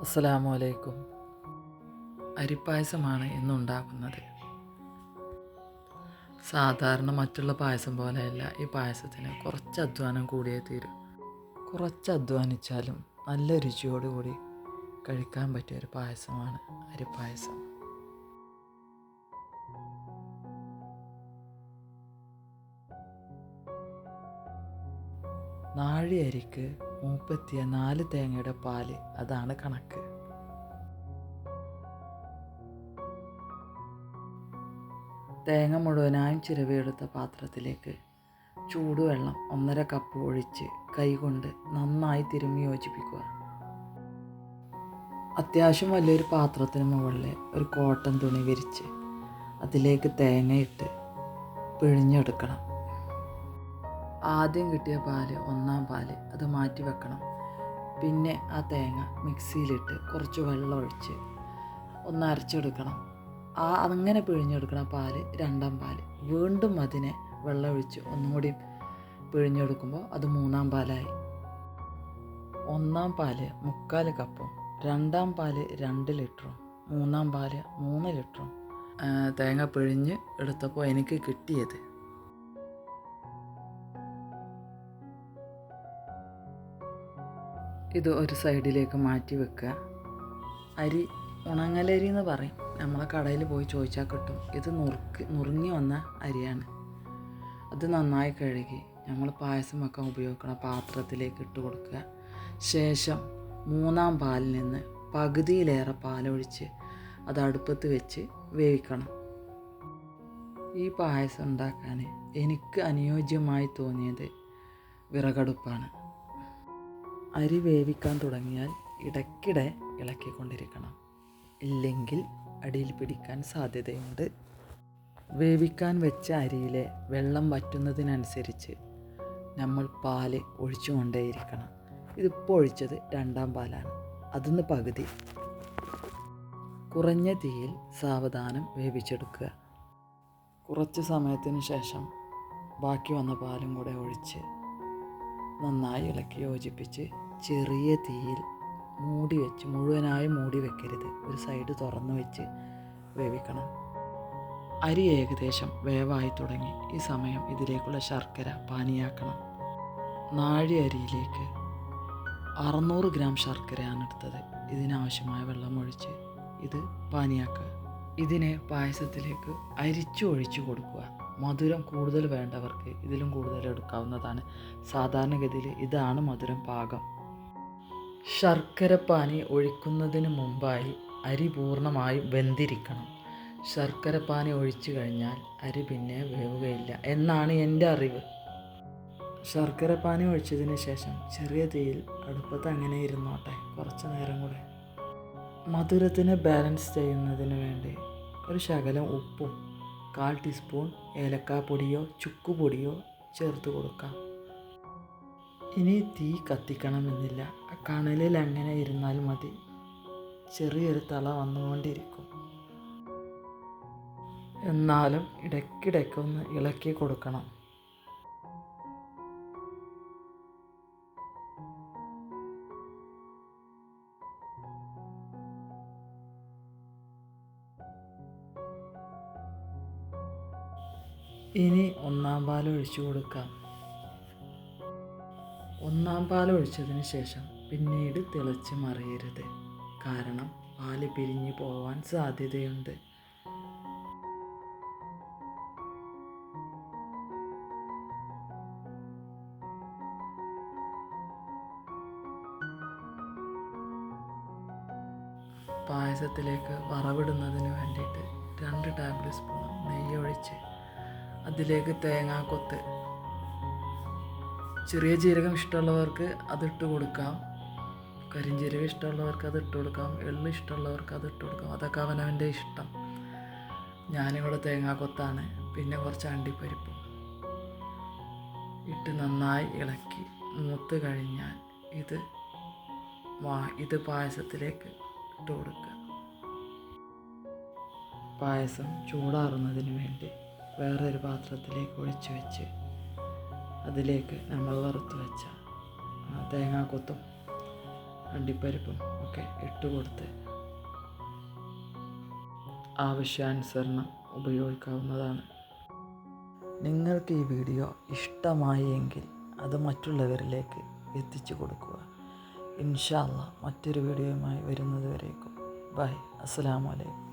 അസ്സലാമു അലൈക്കും. അരിപ്പായസമാണ് ഇന്നുണ്ടാക്കുന്നത്. സാധാരണ മറ്റുള്ള പായസം പോലെയല്ല ഈ പായസത്തിന്. കുറച്ച് അധ്വാനം കൂടിയേ തീരും. കുറച്ച് അധ്വാനിച്ചാലും നല്ല രുചിയോടുകൂടി കഴിക്കാൻ പറ്റിയ ഒരു പായസമാണ് അരിപ്പായസം. നാഴി അരിക്ക് മൂപ്പത്തിയ നാല് തേങ്ങയുടെ പാൽ. അതാണ് കണക്ക്. തേങ്ങ മുഴുവനായും ചിരവിയെടുത്ത പാത്രത്തിലേക്ക് ചൂടുവെള്ളം ഒന്നര കപ്പ് ഒഴിച്ച് കൈകൊണ്ട് നന്നായി തിരുമ്മി യോജിപ്പിക്കുക. അത്യാവശ്യം വലിയൊരു പാത്രത്തിന് മുകളിൽ ഒരു കോട്ടൺ തുണി വിരിച്ച് അതിലേക്ക് തേങ്ങയിട്ട് പിഴിഞ്ഞെടുക്കണം. ആദ്യം കിട്ടിയ പാൽ ഒന്നാം പാൽ അത് മാറ്റി വെക്കണം. പിന്നെ ആ തേങ്ങ മിക്സിയിലിട്ട് കുറച്ച് വെള്ളം ഒഴിച്ച് ഒന്ന് അരച്ചെടുക്കണം. ആ അങ്ങനെ പിഴിഞ്ഞെടുക്കണ പാൽ രണ്ടാം പാൽ. വീണ്ടും അതിനെ വെള്ളം ഒഴിച്ച് ഒന്നും കൂടി പിഴിഞ്ഞെടുക്കുമ്പോൾ അത് മൂന്നാം പാലായി. ഒന്നാം പാൽ മുക്കാൽ കപ്പും രണ്ടാം പാൽ രണ്ട് ലിറ്ററും മൂന്നാം പാൽ മൂന്ന് ലിറ്ററും തേങ്ങ പിഴിഞ്ഞ് എടുത്തപ്പോൾ എനിക്ക് കിട്ടിയത് ഇത് ഒരു സൈഡിലേക്ക് മാറ്റി വെക്കുക. അരി ഉണങ്ങലരി എന്ന് പറയും. നമ്മളെ കടയിൽ പോയി ചോദിച്ചാൽ കിട്ടും. ഇത് നുറുക്ക് നുറുങ്ങി വന്ന അരിയാണ്. അത് നന്നായി കഴുകി നമ്മൾ പായസം വെക്കാൻ ഉപയോഗിക്കുന്ന പാത്രത്തിലേക്ക് ഇട്ട് കൊടുക്കുക. ശേഷം മൂന്നാം പാലിൽ നിന്ന് പകുതിയിലേറെ പാലൊഴിച്ച് അത് അടുപ്പത്ത് വെച്ച് വേവിക്കണം. ഈ പായസം ഉണ്ടാക്കാൻ എനിക്ക് അനുയോജ്യമായി തോന്നിയത് വിറകടുപ്പാണ്. അരി വേവിക്കാൻ തുടങ്ങിയാൽ ഇടയ്ക്കിടെ ഇളക്കിക്കൊണ്ടിരിക്കണം. ഇല്ലെങ്കിൽ അടിയിൽ പിടിക്കാൻ സാധ്യതയുണ്ട്. വേവിക്കാൻ വെച്ച അരിയിലെ വെള്ളം വറ്റുന്നതിനനുസരിച്ച് നമ്മൾ പാൽ ഒഴിച്ചുകൊണ്ടേയിരിക്കണം. ഇതിപ്പോൾ ഒഴിച്ചത് രണ്ടാം പാലാണ്. അതിന്ന് പകുതി. കുറഞ്ഞ തീയിൽ സാവധാനം വേവിച്ചെടുക്കുക. കുറച്ച് സമയത്തിന് ശേഷം ബാക്കി വന്ന പാലും കൂടെ ഒഴിച്ച് നന്നായി ഇളക്കി യോജിപ്പിച്ച് ചെറിയ തീയിൽ മൂടി വെച്ച് മുഴുവനായി മൂടി വെക്കരുത്. ഒരു സൈഡ് തുറന്നു വെച്ച് വേവിക്കണം. അരി ഏകദേശം വേവായി തുടങ്ങി. ഈ സമയം ഇതിലേക്കുള്ള ശർക്കര പാനിയാക്കണം. നാഴി അരിയിലേക്ക് അറുന്നൂറ് ഗ്രാം ശർക്കരയാണ് എടുത്തത്. ഇതിനാവശ്യമായ വെള്ളം ഒഴിച്ച് ഇത് പാനിയാക്കുക. ഇതിനെ പായസത്തിലേക്ക് അരിച്ചു ഒഴിച്ചു കൊടുക്കുക. മധുരം കൂടുതൽ വേണ്ടവർക്ക് ഇതിലും കൂടുതൽ എടുക്കാവുന്നതാണ്. സാധാരണഗതിയിൽ ഇതാണ് മധുരം പാകം. ശർക്കരപ്പാനി ഒഴിക്കുന്നതിന് മുമ്പായി അരി പൂർണമായും വെന്തിരിക്കണം. ശർക്കരപ്പാനി ഒഴിച്ചു കഴിഞ്ഞാൽ അരി പിന്നെ വേവുകയില്ല എന്നാണ് എന്റെ അറിവ്. ശർക്കരപ്പാനി ഒഴിച്ചതിന് ശേഷം ചെറിയ തീയിൽ അടുപ്പത്ത് അങ്ങനെ ഇരുന്നോട്ടെ കുറച്ച് നേരം കൂടെ. മധുരത്തിന് ബാലൻസ് ചെയ്യുന്നതിന് വേണ്ടി ഒരു ശകലം ഉപ്പും കാൽ ടീസ്പൂൺ ഏലക്കാപ്പൊടിയോ ചുക്കുപൊടിയോ ചേർത്ത് കൊടുക്കാം. ഇനി തീ കത്തിക്കണമെന്നില്ല. കണലിൽ അങ്ങനെ ഇരുന്നാൽ മതി. ചെറിയൊരു തള വന്നുകൊണ്ടിരിക്കും. എന്നാലും ഇടയ്ക്കിടയ്ക്കൊന്ന് ഇളക്കി കൊടുക്കണം. ഇനി ഒന്നാം പാൽ ഒഴിച്ചു കൊടുക്കാം. ഒന്നാം പാൽ ഒഴിച്ചതിന് ശേഷം പിന്നീട് തിളച്ച് മറിയരുത്. കാരണം പാൽ പിരിഞ്ഞു പോവാൻ സാധ്യതയുണ്ട്. പായസത്തിലേക്ക് വറവിടുന്നതിന് വേണ്ടിയിട്ട് രണ്ട് ടേബിൾ സ്പൂൺ നെയ്യ് ഒഴിച്ച് അതിലേക്ക് തേങ്ങാക്കൊത്ത് ചെറിയ ജീരകം ഇഷ്ടമുള്ളവർക്ക് അതിട്ട് കൊടുക്കാം. കരിഞ്ജീരകം ഇഷ്ടമുള്ളവർക്ക് അത് ഇട്ട് കൊടുക്കാം എള്ള് ഇഷ്ടമുള്ളവർക്ക് അത് ഇട്ട് കൊടുക്കാം. അതൊക്കെ അവനവന്റെ ഇഷ്ടം. ഞാനിവിടെ തേങ്ങാക്കൊത്താണ് പിന്നെ കുറച്ച് അണ്ടിപ്പരിപ്പും. ഇട്ട് നന്നായി ഇളക്കി മൂത്ത് കഴിഞ്ഞാൽ ഇത് വാ ഇത് പായസത്തിലേക്ക് ഇട്ട് കൊടുക്കുക. പായസം ചൂടാറുന്നതിന് വേണ്ടി വേറൊരു പാത്രത്തിലേക്ക് ഒഴിച്ച് വെച്ച് അതിലേക്ക് നമ്മൾ വറുത്ത് വെച്ച തേങ്ങാക്കൊത്തും അണ്ടിപ്പരിപ്പും ഒക്കെ ഇട്ട് കൊടുത്ത് ആവശ്യാനുസരണം ഉപയോഗിക്കാവുന്നതാണ്. നിങ്ങൾക്ക് ഈ വീഡിയോ ഇഷ്ടമായി എങ്കിൽ അത് മറ്റുള്ളവരിലേക്ക് എത്തിച്ചു കൊടുക്കുക. ഇൻഷാല്ല മറ്റൊരു വീഡിയോയുമായി വരുന്നത് വരേക്കും. ബൈ. അസ്സലാമു അലൈക്കും.